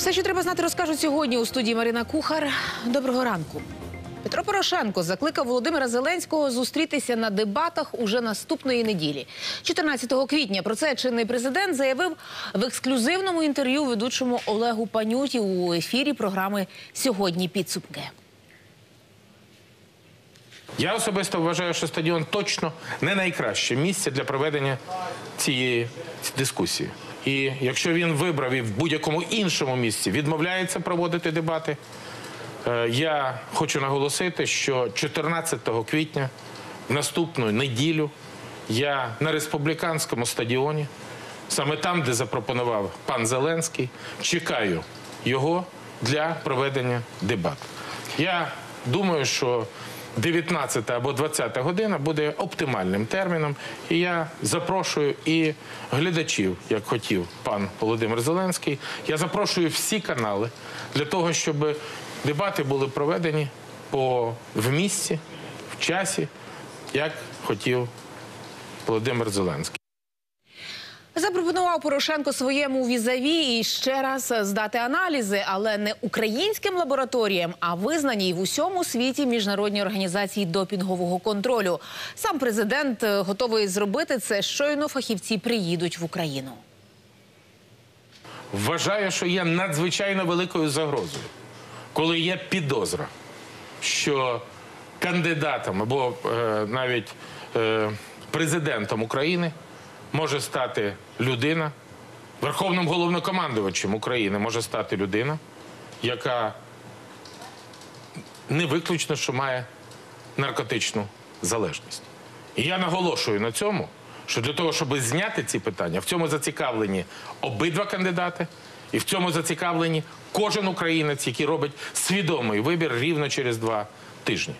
Все, що треба знати, розкажуть сьогодні у студії Марина Кухар. Доброго ранку. Петро Порошенко закликав Володимира Зеленського зустрітися на дебатах уже наступної неділі. 14 квітня про це чинний президент заявив в ексклюзивному інтерв'ю ведучому Олегу Панюті у ефірі програми Сьогодні підсумки. Я особисто вважаю, що стадіон точно не найкраще місце для проведення цієї дискусії. І якщо він вибрав і в будь-якому іншому місці відмовляється проводити дебати, е, я хочу наголосити, що 14 квітня, наступну неділю, я на республіканському стадіоні, саме там, де запропонував пан Зеленський, чекаю його для проведення дебат. Я думаю, що 19 або 20 година буде оптимальним терміном. І я запрошую і глядачів, як хотів пан Володимир Зеленський. Я запрошую всі канали для того, щоб дебати були проведені по в місці, в часі, як хотів Володимир Зеленський. Запропонував Порошенко своєму візаві і ще раз здати аналізи, але не українським лабораторіям, а визнаній в усьому світі міжнародній організації допінгового контролю. Сам президент е, готовий зробити це. Щойно фахівці приїдуть в Україну. Вважаю, що є надзвичайно великою загрозою, коли є підозра, що кандидатом або е, навіть е, президентом України може стати людина, верховним головнокомандувачем України може стати людина, яка не виключно, що має наркотичну залежність. І я наголошую на цьому, що для того, щоб зняти ці питання, в цьому зацікавлені обидва кандидати, і в цьому зацікавлені кожен українець, який робить свідомий вибір рівно через два тижні.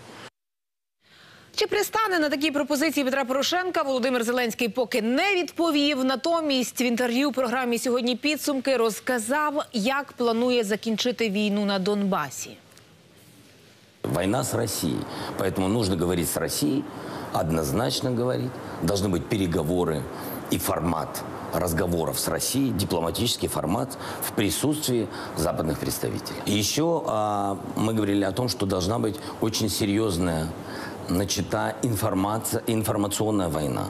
Чи пристане на такі пропозиції Петра Порошенка Володимир Зеленський поки не відповів. Натомість в інтерв'ю програмі сьогодні підсумки розказав, як планує закінчити війну на Донбасі. Война с Россией. Поэтому нужно говорить с Россией, однозначно говорить. Должны быть переговоры и формат разговоров с Россией, дипломатический формат в присутствии западных представителей. И еще а, мы говорили о том, что должна быть очень серьезная начата информация, информационная война,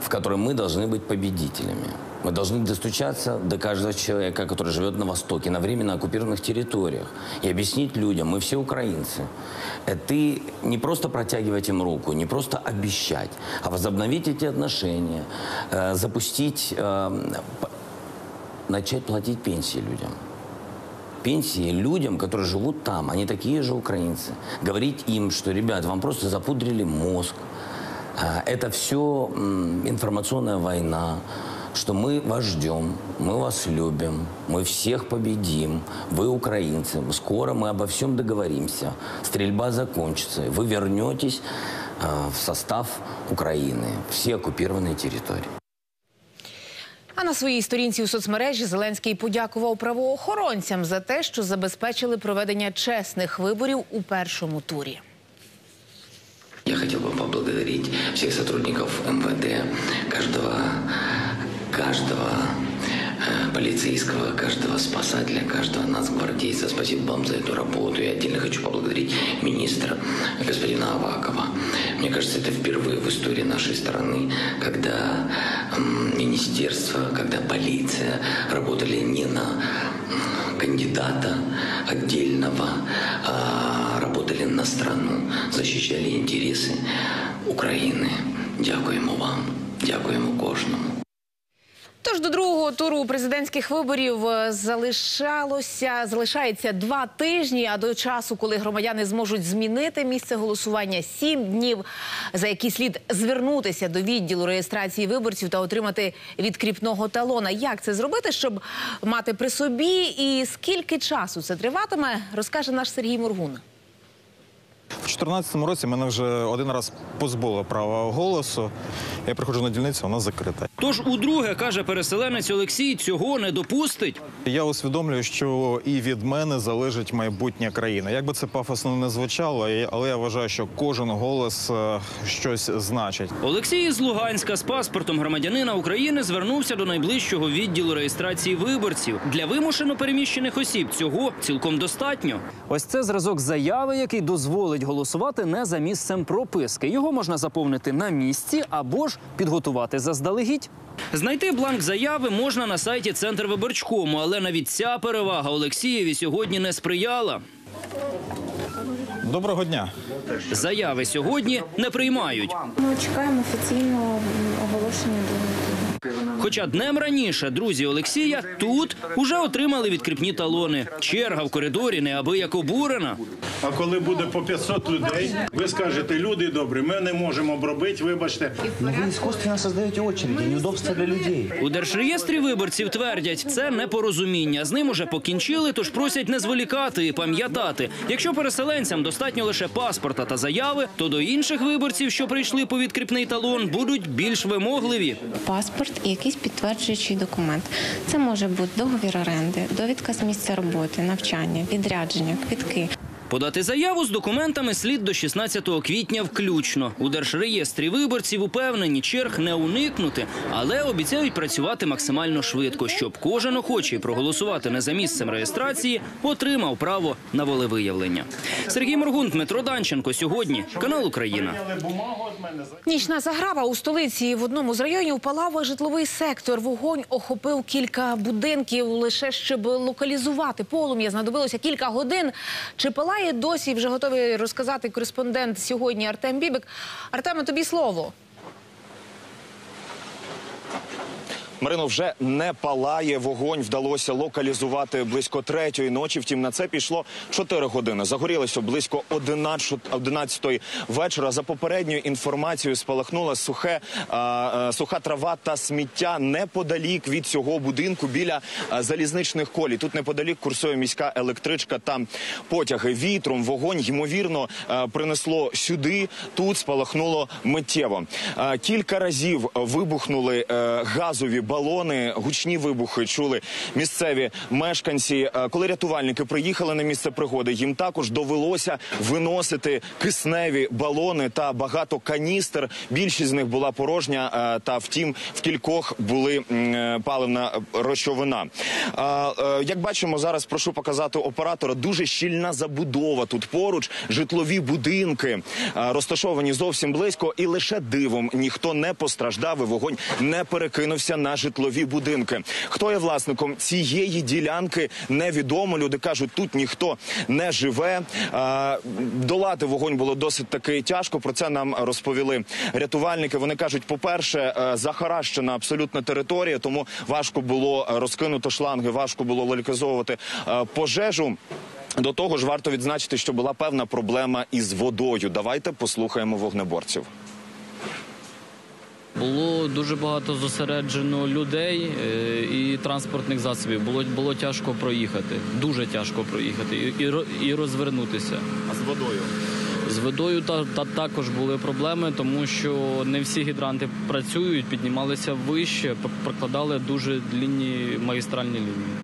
в которой мы должны быть победителями. Мы должны достучаться до каждого человека, который живет на Востоке, на временно оккупированных территориях, и объяснить людям, мы все украинцы. Это ты не просто протягивать им руку, не просто обещать, а возобновить эти отношения, э, запустить, э, начать платить пенсии людям пенсии людям, которые живут там, они такие же украинцы. Говорить им, что, ребят, вам просто запудрили мозг, а, это все информационная война, что мы вас ждем, мы вас любим, мы всех победим, вы украинцы, скоро мы обо всем договоримся, стрельба закончится, вы вернетесь а, в состав Украины, все оккупированные территории. А на своїй сторінці у соцмережі Зеленський подякував правоохоронцям за те, що забезпечили проведення чесних виборів у першому турі. Я хотів би поблагодарити всіх сотрудників МВД, кожного, каждого э, полицейского, каждого спасателя, каждого нацгвардейца. Спасибо вам за эту работу. И отдельно хочу поблагодарить министра господина Авакова. Мне кажется, это впервые в истории нашей страны, когда м, министерство, когда полиция работали не на м, кандидата отдельного, а работали на страну, защищали интересы України. Дякуємо вам, дякуємо кожному. Тож до другого туру президентських виборів е, залишалося залишається два тижні. А до часу, коли громадяни зможуть змінити місце голосування, сім днів, за які слід звернутися до відділу реєстрації виборців та отримати відкріпного талона. Як це зробити, щоб мати при собі, і скільки часу це триватиме, розкаже наш Сергій Мургун. 2014 році мене вже один раз позбуло права голосу. Я приходжу на дільницю, вона закрита. Тож удруге, каже переселенець Олексій, цього не допустить. Я усвідомлюю, що і від мене залежить майбутнє країни. Як би це пафосно не звучало, але я вважаю, що кожен голос е, щось значить. Олексій із Луганська з паспортом громадянина України звернувся до найближчого відділу реєстрації виборців. Для вимушено переміщених осіб цього цілком достатньо. Ось це зразок заяви, який дозволить голосувати не за місцем прописки. Його можна заповнити на місці або ж підготувати заздалегідь. Знайти бланк заяви можна на сайті Центр виборчкому, але навіть ця перевага Олексієві сьогодні не сприяла. Доброго дня. Заяви сьогодні не приймають. Ми чекаємо офіційного оголошення до Хоча днем раніше друзі Олексія тут уже отримали відкріпні талони. Черга в коридорі неабияк обурена. А коли буде по 500 людей, ви скажете, люди добрі, ми не можемо обробити, вибачте. Но вы искусственно создаете очереди, неудобства для людей. У держреєстрі виборців твердять, це непорозуміння. З ним уже покінчили, тож просять не зволікати і пам'ятати. Якщо переселенцям достатньо лише паспорта та заяви, то до інших виборців, що прийшли по відкріпний талон, будуть більш вимогливі. паспорт і якийсь підтверджуючий документ. Це може бути договір оренди, довідка з місця роботи, навчання, відрядження, квітки. Подати заяву з документами слід до 16 квітня включно. У держреєстрі виборців упевнені черг не уникнути, але обіцяють працювати максимально швидко, щоб кожен охочий проголосувати не за місцем реєстрації отримав право на волевиявлення. Сергій Моргун, Дмитро Данченко. Сьогодні канал Україна. Нічна заграва у столиці в одному з районів палав житловий сектор. Вогонь охопив кілька будинків. Лише щоб локалізувати полум'я, знадобилося кілька годин. Чи палає досі? Вже готовий розказати кореспондент сьогодні Артем Бібик. Артеме, тобі слово. Марино вже не палає вогонь. Вдалося локалізувати близько третьої ночі. Втім, на це пішло 4 години. Загорілося близько 11 11 вечора. За попередньою інформацією спалахнула сухе а, а, суха трава та сміття неподалік від цього будинку біля залізничних колій. Тут неподалік курсує міська електричка та потяги. Вітром вогонь ймовірно принесло сюди. Тут спалахнуло миттєво. Кілька разів вибухнули е, газові балони. Гучні вибухи чули місцеві мешканці. Е, Коли рятувальники приїхали на місце пригоди, їм також довелося виносити кисневі балони та багато каністр. Більшість з них була порожня, е, та втім в кількох були е, паливна речовина. Як бачимо, зараз прошу показати оператора. Дуже щільна забудова тут поруч, житлові будинки розташовані зовсім близько, і лише дивом ніхто не постраждав. і Вогонь не перекинувся на житлові будинки. Хто є власником цієї ділянки? Невідомо. Люди кажуть, тут ніхто не живе. Долати вогонь було досить таки тяжко. Про це нам розповіли рятувальники. Вони кажуть, по-перше, е, захаращена абсолютно територія, тому важко було розкинути шланги, важко було локалізовувати е, пожежу. До того ж, варто відзначити, що була певна проблема із водою. Давайте послухаємо вогнеборців. Було дуже багато зосереджено людей е, і транспортних засобів. Було було тяжко проїхати, дуже тяжко проїхати і, і, розвернутися. А з водою З водою та, та також були проблеми, тому що не всі гідранти працюють, піднімалися вище, прокладали дуже длінні магістральні лінії.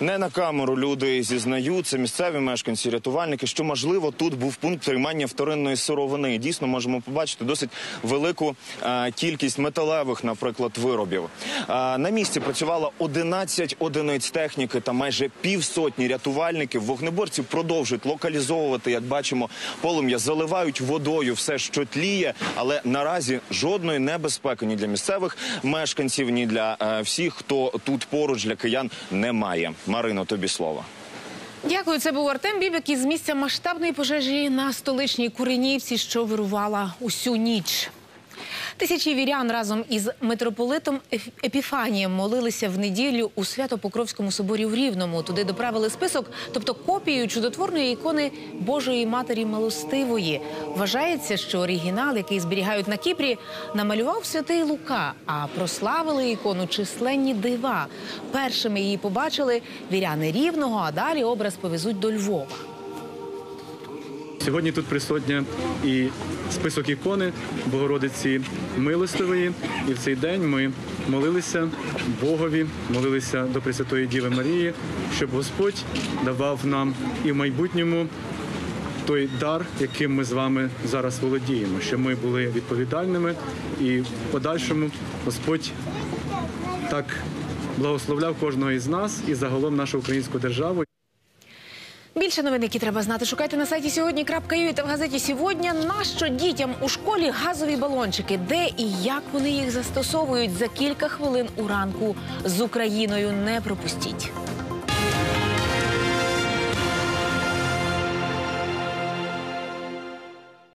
Не на камеру люди зізнаються, місцеві мешканці, рятувальники, що можливо тут був пункт приймання вторинної сировини. Дійсно можемо побачити досить велику е, кількість металевих, наприклад, виробів. Е, на місці працювало 11 одиниць техніки та майже півсотні рятувальників. Вогнеборці продовжують локалізовувати, як бачимо, полум'я заливають водою все, що тліє, але наразі жодної небезпеки ні для місцевих мешканців, ні для е, всіх, хто тут поруч для киян немає. Марино, тобі слово. Дякую. Це був Артем Бібик із місця масштабної пожежі на столичній Куренівці, що вирувала усю ніч. Тисячі вірян разом із митрополитом Епіфанієм молилися в неділю у Свято-Покровському соборі в Рівному. Туди доправили список, тобто копію чудотворної ікони Божої Матері Милостивої. Вважається, що оригінал, який зберігають на Кіпрі, намалював святий Лука, а прославили ікону численні дива. Першими її побачили віряни Рівного, а далі образ повезуть до Львова. Сьогодні тут присутня і список ікони Богородиці Милостивої. І в цей день ми молилися Богові, молилися до Пресвятої Діви Марії, щоб Господь давав нам і в майбутньому той дар, яким ми з вами зараз володіємо, щоб ми були відповідальними і в подальшому Господь так благословляв кожного із нас і загалом нашу українську державу. Більше новин, які треба знати, шукайте на сайті сьогодні.ю та в газеті сьогодні. Нащо дітям у школі газові балончики? Де і як вони їх застосовують за кілька хвилин у ранку з Україною? Не пропустіть.